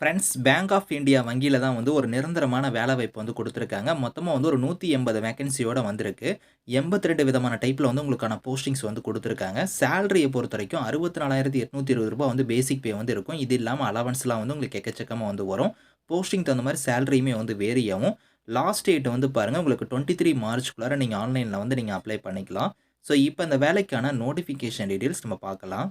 Friends bank of India வங்கியில தான் வந்து ஒரு நிரந்தரமான வேலைவாய்ப்பு வந்து கொடுத்துருக்காங்க மொத்தமாக வந்து ஒரு நூற்றி எண்பது வேகன்சியோடு வந்திருக்கு. 82 விதமான டைப்பில் வந்து உங்களுக்கான போஸ்டிங்ஸ் வந்து கொடுத்துருக்காங்க சேலரியை பொறுத்த வரைக்கும் அறுபத்தி நாலாயிரத்தி எட்நூற்றி இருபது ரூபா வந்து பேசிக் பே வந்து இருக்கும். இது இல்லாமல் அலவன்ஸ்லாம் வந்து உங்களுக்கு எக்கச்சக்கமாக வந்து வரும். போஸ்டிங் தகுந்த மாதிரி சேலரியுமே வந்து வேரி ஆகும். லாஸ்ட் டேட் வந்து பாருங்கள் உங்களுக்கு டுவெண்ட்டி த்ரீ மார்ச்குள்ளார நீங்கள் ஆன்லைனில் வந்து நீங்கள் அப்ளை பண்ணிக்கலாம். ஸோ இப்போ இந்த வேலைக்கான நோட்டிஃபிகேஷன் டீட்டெயில்ஸ் நம்ம பார்க்கலாம்.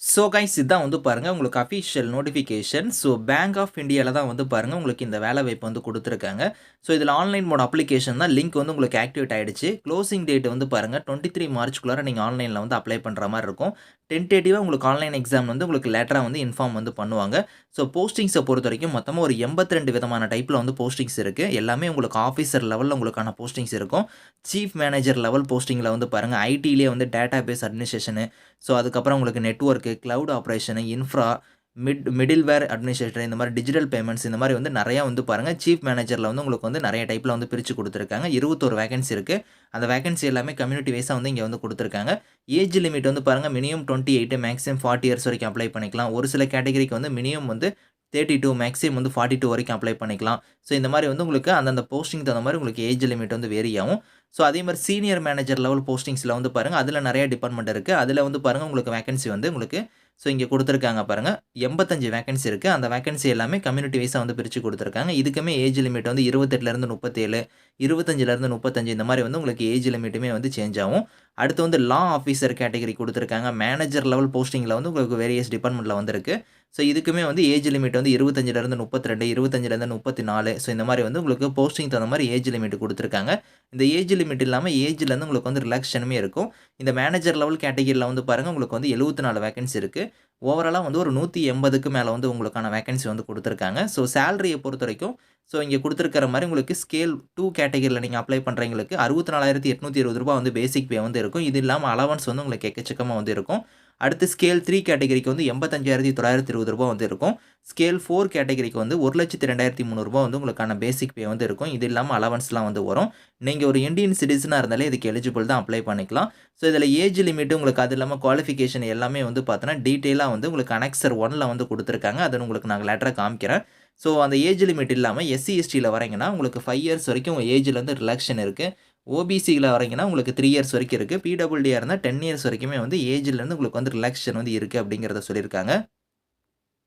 ஸோ கைஸ் இதுதான் வந்து பாருங்கள் உங்களுக்கு official notification. So bank of இந்தியாவில் தான் வந்து பாருங்கள் உங்களுக்கு இந்த வேலை வாய்ப்பு வந்து கொடுத்துருக்காங்க ஸோ இதில் ஆன்லைன் மோட் அப்ளிகேஷன் தான் லிங்க் வந்து உங்களுக்கு ஆக்டிவேட் ஆகிடுச்சு க்ளோசிங் டேட் வந்து பாருங்க 23 மார்ச்க்குள்ளார நீங்கள் ஆன்லைனில் வந்து அப்ளை பண்ணுற மாதிரி இருக்கும். டென்டேட்டிவாக உங்களுக்கு ஆன்லைன் எக்ஸாம் வந்து உங்களுக்கு லேட்டராக வந்து இன்ஃபார்ம் வந்து பண்ணுவாங்க. ஸோ போஸ்டிங்ஸை பொறுத்த வரைக்கும் மொத்தமாக ஒரு 82 விதமான டைப்பில் வந்து போஸ்டிங்ஸ் இருக்குது எல்லாமே உங்களுக்கு ஆஃபீஸர் லெவலில் உங்களுக்கான போஸ்டிங்ஸ் இருக்கும். சீஃப் மேனேஜர் லெவல் போஸ்டிங்கில் வந்து பாருங்கள் ஐடியிலே வந்து டேட்டா பேஸ் அட்மினிஸ்ட்ரேஷனு, ஸோ அதுக்கப்புறம் உங்களுக்கு network cloud operation infra, mid middleware administrator இந்த மாதிரி டிஜிட்டல் பேமெண்ட்ஸ் இந்த மாதிரி வந்து நிறையா வந்து பாருங்க. சீஃப் மேனேஜரில் வந்து உங்களுக்கு வந்து நிறைய டைப்பில் வந்து பிரித்து கொடுத்துருக்காங்க. இருபத்தோரு வேகன்சி இருக்குது அந்த வேகன்சி எல்லாமே கம்யூனிட்டி வைஸாக வந்து இங்கே வந்து கொடுத்துருக்காங்க. ஏஜ் லிமிட் வந்து பாருங்க மினிமம் 28 மேக்ஸிமம் 40 இயர்ஸ் வரைக்கும் அப்ளை பண்ணிக்கலாம். ஒரு சில கேட்டகரிக்கு வந்து மினிமம் வந்து 32 மேக்ஸிமம் வந்து 42 வரைக்கும் அப்ளை பண்ணிக்கலாம். ஸோ இந்த மாதிரி வந்து உங்களுக்கு அந்தந்த போஸ்டிங் தகுந்த மாதிரி உங்களுக்கு ஏஜ் லிமிட் வந்து வேரி ஆகும். ஸோ அதே மாதிரி சீனியர் மேனேஜர் லெவல் போஸ்டிங்ஸில் வந்து பாருங்கள் அதில் நிறைய டிபார்ட்மெண்ட் இருக்குது அதில் வந்து பாருங்கள் உங்களுக்கு வேக்கன்சி வந்து உங்களுக்கு ஸோ இங்கே கொடுத்துருக்காங்க பாருங்க. 85 வேக்கன்சி இருக்குது அந்த வேக்கன்சி எல்லாமே கம்யூனிட்டி வைஸாக வந்து பிரித்து கொடுத்துருக்காங்க இதுக்குமே ஏஜ் லிமிட் வந்து 28லருந்து 37, 25லருந்து 35 இந்த மாதிரி வந்து உங்களுக்கு ஏஜ் லிமிட்டுமே வந்து சேஞ்ச் ஆகும். அடுத்து வந்து லா ஆஃபீஸர் கேட்டகரி கொடுத்துருக்காங்க மேனேஜர் லெவல் போஸ்டிங்கில் வந்து உங்களுக்கு வேரியஸ் டிபார்ட்மெண்ட்டில் வந்திருக்கு. ஸோ இதுக்குமே வந்து ஏஜ் லிமிட் வந்து 25லருந்து 32, 25லருந்து 34 ஸோ இந்த மாதிரி வந்து உங்களுக்கு போஸ்டிங் தகுந்த மாதிரி ஏஜ் லிமிட் கொடுத்துருக்காங்க. இந்த ஏஜ் லிமிட் இல்லாமல் ஏஜ்லேருந்து உங்களுக்கு வந்து ரிலாக்ஷனுமே இருக்கும். இந்த மேனேஜர் லெவல் கேட்டகிரியில் வந்து பாருங்கள் உங்களுக்கு வந்து எழுபத்தி நாலு வேகன்சி இருக்குது ஓவராலாக வந்து ஒரு நூற்றி எண்பதுக்கு மேலே வந்து உங்களுக்கான வேகன்சி வந்து கொடுத்துருக்காங்க. ஸோ சேலரியை பொறுத்த வரைக்கும் ஸோ இங்கே கொடுத்துருக்கிற மாதிரி உங்களுக்கு ஸ்கேல் டூ கேட்டகரியில் நீங்கள் அப்ளை பண்ணுறவங்களுக்கு அறுபத்தி நாலாயிரத்தி எட்நூற்றி இருபது ரூபா வந்து பேசிக் பே வந்து இருக்கும். இது இல்லாமல் அலவன்ஸ் வந்து உங்களுக்கு எக்கச்சக்கமாக வந்து இருக்கும். அடுத்து ஸ்கேல் த்ரீ கேட்டகரிக்கு வந்து ரூ. 85,920 வந்து இருக்கும். ஸ்கேல் ஃபோர் கேட்டகரிக்கு வந்து ஒரு லட்சத்து ரெண்டாயிரத்தி 1,02,300 வந்து உங்களுக்கான பேசிக் பே வந்து இருக்கும். இது இல்லாமல் அலவன்ஸ்லாம் வந்து வரும். நீங்கள் ஒரு இந்தியன் சிட்டிசனாக இருந்தாலே இதுக்கு எலிஜிபிள் தான் அப்ளை பண்ணிக்கலாம். ஸோ இதில் ஏஜ் லிமிட்டு உங்களுக்கு அது இல்லாமல் குவாலிஃபிகேஷன் எல்லாமே வந்து பார்த்தோன்னா டீட்டெயிலாக வந்து உங்களுக்கு அனெக்சர் ஒனில் வந்து கொடுத்துருக்காங்க அதை உங்களுக்கு நாங்கள் லெட்டரை காமிக்கிறேன். ஸோ அந்த ஏஜ் லிமிட் இல்லாமல் எஸ்சி, எஸ்டியில் வரீங்கன்னா உங்களுக்கு ஃபைவ் இயர்ஸ் வரைக்கும் உங்கள் ஏஜில் வந்து ரிலாக்ஷன் இருக்குது ஓபிசியில் வரீங்கன்னா உங்களுக்கு த்ரீ இயர்ஸ் வரைக்கும் இருக்குது பிடபிள்யூடியாக இருந்தால் டென் இயர்ஸ் வரைக்குமே வந்து ஏஜ்லேருந்து உங்களுக்கு வந்து ரிலாக்ஷன் வந்து இருக்குது அப்படிங்கிறத சொல்லியிருக்காங்க.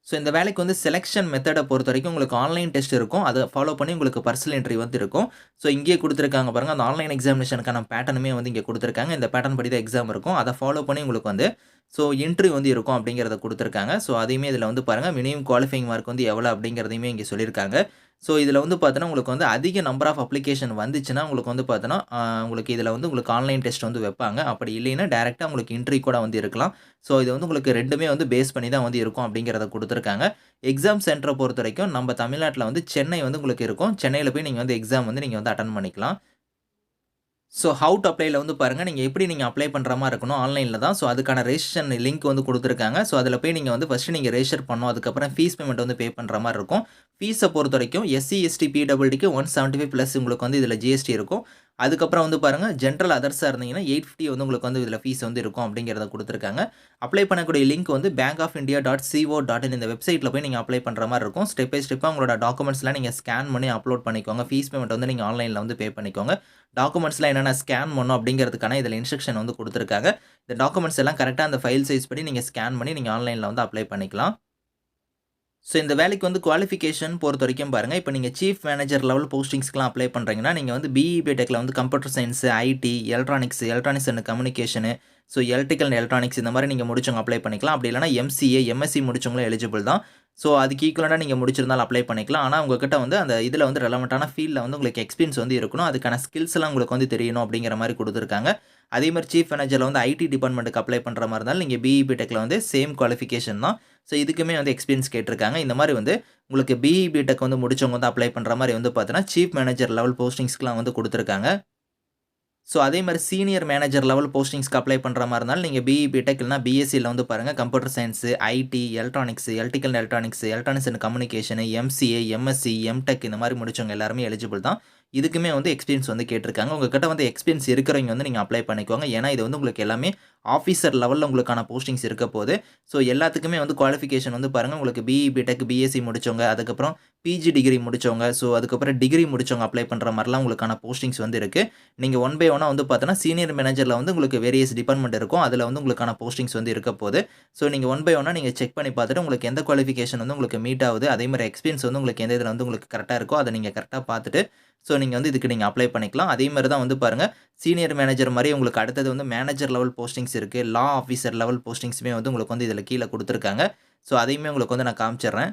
ஸோ இந்த வேலைக்கு வந்து செலக்ஷன் பொறுத்த வரைக்கும் உங்களுக்கு ஆன்லைன் டெஸ்ட் இருக்கும். அதை ஃபாலோ பண்ணி உங்களுக்கு பர்சனல் இன்டர்வியூ வந்து இருக்கும். ஸோ இங்கேயே கொடுத்துருக்காங்க பாருங்கள் அந்த ஆன்லைன் எக்ஸாமினேஷனுக்கான பேட்டர்னுமே வந்து இங்கே கொடுத்துருக்காங்க இந்த பேட்டர்ன் படி தான் எக்ஸாம் இருக்கும். அதை ஃபாலோ பண்ணி உங்களுக்கு வந்து ஸோ இன்ட்ரி வந்து இருக்கும் அப்படிங்கிறத கொடுத்துருக்காங்க ஸோ அதையுமே இதில் வந்து பாருங்க மினிமம் குவாலிஃபைங் மார்க் வந்து எவ்வளோ அப்படிங்கிறதையுமே இங்கே சொல்லியிருக்காங்க. ஸோ இதில் வந்து பார்த்தோன்னா உங்களுக்கு வந்து அதிக நம்பர் ஆஃப் அப்ளிகேஷன் வந்துச்சுன்னா உங்களுக்கு வந்து பார்த்தோன்னா, உங்களுக்கு இதில் வந்து உங்களுக்கு ஆன்லைன் டெஸ்ட் வந்து வைப்பாங்க. அப்படி இல்லைன்னா டேரெக்டாக உங்களுக்கு இன்ட்ரி கூட வந்து இருக்கலாம். ஸோ இது வந்து உங்களுக்கு ரெண்டுமே வந்து பேஸ் பண்ணி தான் வந்து இருக்கும் அப்படிங்கிறத கொடுத்துருக்காங்க எக்ஸாம் சென்டரை பொறுத்த வரைக்கும் நம்ம தமிழ்நாட்டில் வந்து சென்னை வந்து உங்களுக்கு இருக்கும். சென்னையில் போய் நீங்கள் வந்து எக்ஸாம் வந்து நீங்கள் வந்து அட்டன் பண்ணிக்கலாம். ஸோ ஹவுட் டூ அப்ளைல வந்து பாருங்கள் நீங்கள் எப்படி நீங்கள் அப்ளை பண்ணுற மாதிரி இருக்கணும் ஆன்லைனில் தான். ஸோ அதுக்கான ரெஜிஸ்ட்ரேஷன் லிங்க் வந்து கொடுத்துருக்காங்க ஸோ அதில் போய் நீங்கள் வந்து ஃபஸ்ட்டு நீங்கள் ரெஜிஸ்டர் பண்ணணும். அதுக்கப்புறம் ஃபீஸ் பேமெண்ட் வந்து பே பண்ணுற மாதிரி இருக்கும். ஃபீஸ பொறுத்தவரைக்கும் எஸ்சி, எஸ்டி, பிடபிள்டிக்கு ஒன் செவன்ட்டி ஃபைவ் ப்ளஸ் உங்களுக்கு வந்து இதில் ஜிஎஸ்டி இருக்கும். அதுக்கப்புறம் வந்து பாருங்கள் ஜென்ரல் அதர்ஸாக இருந்தீங்கன்னா 850 வந்து உங்களுக்கு வந்து இதில் ஃபீஸ் வந்து இருக்கும் அப்படிங்கிறத கொடுத்துருக்காங்க அப்ளை பண்ணக்கூடிய லிங்க் வந்து bank of India dot co dot in இந்த வெப்சைட்டில் போய் நீங்கள் அப்ளை பண்ணுற மாதிரி இருக்கும். ஸ்டெப் பை ஸ்டெப்பாக உங்களோட டாக்குமெண்ட்ஸ்லாம் நீங்கள் ஸ்கேன் பண்ணி அப்லோட் பண்ணிக்கோங்க. ஃபீஸ் பேமெண்ட் வந்து நீங்கள் ஆன்லைனில் வந்து பே பண்ணிக்கோங்க. டாக்குமெண்ட்ஸ்லாம் என்னென்ன ஸ்கேன் பண்ணும் அப்படிங்கிறதுக்கான இதில் இன்ஸ்ட்ரக்ஷன் வந்து கொடுத்துருக்காங்க இந்த டாக்குமெண்ட்ஸ் எல்லாம் கரெக்டாக அந்த ஃபைல் சைஸ் படி நீங்கள் ஸ்கேன் பண்ணி நீங்கள் ஆன்லைனில் வந்து அப்ளை பண்ணிக்கலாம். ஸோ இந்த வேலைக்கு வந்து குவாலிஃபிகேஷன் பொறுத்த வரைக்கும் பாருங்க. இப்போ நீங்கள் சீஃப் மேனேஜர் லெவல் போஸ்டிங்ஸ்க்குலாம் அப்ளை பண்ணுறீங்கன்னா நீங்கள் வந்து பிஇ, பிடெக்ல வந்து computer science, IT, electronics, electronics and communication, so electrical and electronics இந்த மாதிரி நீங்கள் முடிச்சவங்க அப்ளை பண்ணிக்கலாம். அப்படி இல்லைனா எம்சிஏ, எம்எஸ்சி முடிச்சவங்களும் எலிஜிபிள் தான். ஸோ அதுக்கு ஈக்குவலாக நீங்கள் முடிச்சிருந்தாலும் அப்ளை பண்ணிக்கலாம். ஆனால் உங்ககிட்ட வந்து அந்த இதில் வந்து ரெலவெண்ட்டான ஃபீல்டில் வந்து உங்களுக்கு எக்ஸ்பீரியன்ஸ் வந்து இருக்கணும். அதுக்கான ஸ்கில்ஸ்லாம் உங்களுக்கு வந்து தெரியணும் அப்படிங்கிற மாதிரி கொடுத்துருக்காங்க அதே மாதிரி சீஃப் மேனேஜரில் வந்து ஐடி டிபார்ட்மெண்ட்டுக்கு அப்ளை பண்ணுற மாதிரி இருந்தாலும் நீங்கள் பிஇபி டெக்கில் வந்து சேம் குவாலிஃபிகேஷன் தான். ஸோ இதுக்குமே வந்து எக்ஸ்பீரியன்ஸ் கேட்டிருக்காங்க. இந்த மாதிரி வந்து உங்களுக்கு பிஇபி டெக் வந்து முடிச்சவங்க வந்து அப்ளை பண்ணுற மாதிரி வந்து பார்த்தீங்கன்னா சீஃப் மேனேஜர் லெவல் போஸ்டிங்ஸ்க்குலாம் வந்து கொடுத்துருக்காங்க ஸோ அதே மாதிரி சீனியர் மேனேஜர் லெவல் போஸ்டிங்ஸ்க்கு அப்ளை பண்ணுற மாதிரி இருந்தாலும் நீங்கள் பிஇ, பிடெக் இல்லன்னா பிஎஸ்சியில் வந்து பாருங்க computer science IT, electronics, electrical and electronics, electronics and communication, MCA, MSc, MTech இந்த மாதிரி முடிச்சவங்க எல்லாருமே எலிஜிபிள் தான். இதுக்குமே வந்து எக்ஸ்பீரியன்ஸ் வந்து கேட்டிருக்காங்க. உங்ககிட்ட வந்து எக்ஸ்பீரியன்ஸ் இருக்கிறவங்க வந்து நீங்கள் அப்ளை பண்ணிக்கோங்க. ஏன்னா, இது வந்து உங்களுக்கு எல்லாமே ஆஃபீஸர் லெவலில் உங்களுக்கான போஸ்டிங்ஸ் இருக்க போது. ஸோ எல்லாத்துக்குமே வந்து குவாலிஃபிகேஷன் வந்து பாருங்கள் உங்களுக்கு பிஇ, பிடெக், பிஎஸ்சி முடித்தவங்க அதுக்கப்புறம் பிஜி டிகிரி முடித்தவங்க ஸோ அதுக்கப்புறம் டிகிரி முடித்தவங்க அப்ளை பண்ணுற மாதிரிலாம் உங்களுக்கான போஸ்டிங்ஸ் வந்து இருக்குது நீங்கள் ஒன் பை ஒன்னா வந்து பார்த்தோன்னா, சீனியர் மேனேஜரில் வந்து உங்களுக்கு வேரியஸ் டிபார்ட்மெண்ட் இருக்கும். அதில் வந்து உங்களுக்கான போஸ்டிங்ஸ் வந்து இருக்க போது. ஸோ நீங்கள் ஒன் பை ஒன்னா நீங்கள் செக் பண்ணி பார்த்துட்டு உங்களுக்கு எந்த குவாலிஃபிகேஷன் வந்து உங்களுக்கு மீட் ஆகுது அதே மாதிரி எக்ஸ்பீரியன்ஸ் வந்து உங்களுக்கு எந்த இதில் வந்து உங்களுக்கு கரெக்டாக இருக்கோ, அதை நீங்கள் கரெக்டாக பார்த்துட்டு, ஸோ நீங்கள் வந்து இதுக்கு நீங்கள் அப்ளை பண்ணிக்கலாம். அதே மாதிரி தான் வந்து பாருங்கள் சீனியர் மேனேஜர் மாதிரி உங்களுக்கு அடுத்தது வந்து மேனேஜர் லெவல் போஸ்டிங்ஸ் இருக்குது லா ஆஃபீஸர் லெவல் போஸ்டிங்ஸுமே வந்து உங்களுக்கு வந்து இதில் கீழே கொடுத்துருக்காங்க ஸோ அதையுமே உங்களுக்கு வந்து நான் காமிச்சிடுறேன்.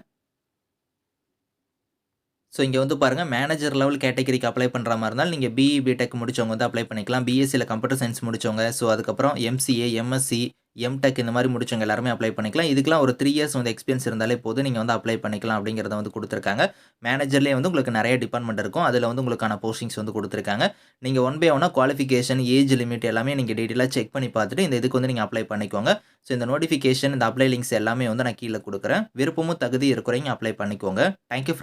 ஸோ இங்கே வந்து பாருங்க, மேனேஜர் லெவல் கேட்டகரிக்கு அப்ளை பண்ணுற மாதிரி இருந்தாலும், நீங்கள் பிஇ, பிடெக் முடிச்சவங்க வந்து அப்ளை பண்ணிக்கலாம். பிஎஸ்சியில் கம்ப்யூட்டர் சயின்ஸ் முடிச்சவங்க, ஸோ அதுக்கப்புறம் எம்சிஏ, எம்எஸ்சி, எம்டெக் இந்த மாதிரி முடிச்சவங்க எல்லாருமே அப்ளை பண்ணிக்கலாம். இதுக்கெல்லாம் ஒரு த்ரீ இயர்ஸ் வந்து எக்ஸ்பீரியன்ஸ் இருந்தாலே போதும். நீங்கள் வந்து அப்ளை பண்ணிக்கலாம் அப்படிங்கிறத வந்து கொடுத்துருக்காங்க மேனேஜர்லேயே வந்து உங்களுக்கு நிறைய டிபார்ட்மெண்ட் இருக்கும். அதில் வந்து உங்களுக்கான போஸ்டிங்ஸ் வந்து கொடுத்துருக்காங்க நீங்கள் ஒன் பை ஒன்னாக குவாலிஃபிகேஷன், ஏஜ் லிமிட் எல்லாமே நீங்கள் டீட்டெயிலாக செக் பண்ணி பார்த்துட்டு, இந்த இதுக்கு வந்து நீங்கள் அப்ளை பண்ணிக்கோங்க. ஸோ இந்த நோட்டிஃபிகேஷன், இந்த அப்ளை லிங்க்ஸ் எல்லாமே வந்து நான் கீழே கொடுக்குறேன் விருப்பமும், தகுதி இருக்கிறவங்க அப்ளை பண்ணிக்கோங்க. Thank you